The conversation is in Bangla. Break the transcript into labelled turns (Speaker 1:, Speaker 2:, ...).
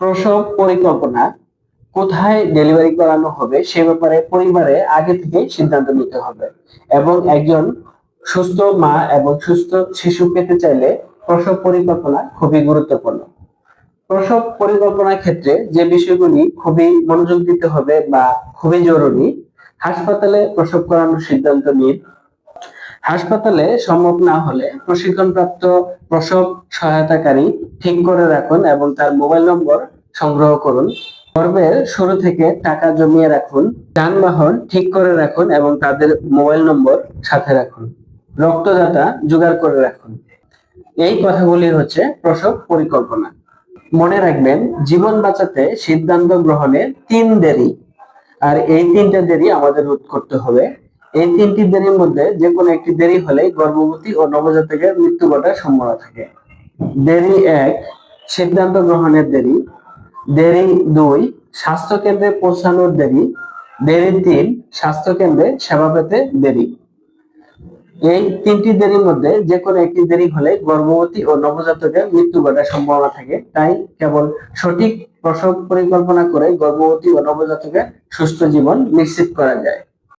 Speaker 1: প্রসব পরিকল্পনা কোথায় ডেলিভারি করানো হবে সে ব্যাপারে পরিবারে আগে থেকে সিদ্ধান্ত নিতে হবে এবং একজন সুস্থ মা এবং সুস্থ শিশু পেতে চাইলে প্রসব পরিকল্পনা খুবই গুরুত্বপূর্ণ। প্রসব পরিকল্পনার ক্ষেত্রে যে বিষয়গুলি খুবই মনোযোগ দিতে হবে বা খুবই জরুরি, হাসপাতালে প্রসব করানোর সিদ্ধান্ত নিন হাসপাতালে সম্ভব না হলে প্রশিক্ষণপ্রাপ্ত প্রসব সহায়তাকারী ঠিক করে রাখুন এবং তার মোবাইল নম্বর সংগ্রহ করুন। গর্ভের শুরু থেকে টাকা জমিয়ে রাখুন, যানবাহন ঠিক করে রাখুন এবং তাদের মোবাইল নম্বর সাথে রাখুন। রক্তদাতা জোগাড় করে রাখুন। এই কথাগুলি হচ্ছে প্রসব পরিকল্পনা। মনে রাখবেন, জীবন বাঁচাতে সিদ্ধান্ত গ্রহণের তিন দেরি। আর এই তিনটা দেরি আমাদের রোধ করতে হবে। এই তিনটি দেরির মধ্যে যে কোনো একটি দেরি হলে গর্ভবতী ও নবজাতকের মৃত্যু ঘটার সম্ভাবনা থাকে। দেরি এক, সিদ্ধান্ত গ্রহণের দেরি। দেরি দুই স্বাস্থ্য কেন্দ্রে পৌঁছানোর দেরি। দেরি তিন স্বাস্থ্য কেন্দ্রে সেবা পেতে দেরি। এই তিনটি দেরির মধ্যে যে কোনো একটি দেরি হলে গর্ভবতী ও নবজাতকের মৃত্যু ঘটার সম্ভাবনা থাকে। তাই কেবল সঠিক প্রসব পরিকল্পনা করে গর্ভবতী ও নবজাতকের সুস্থ জীবন নিশ্চিত করা যায়।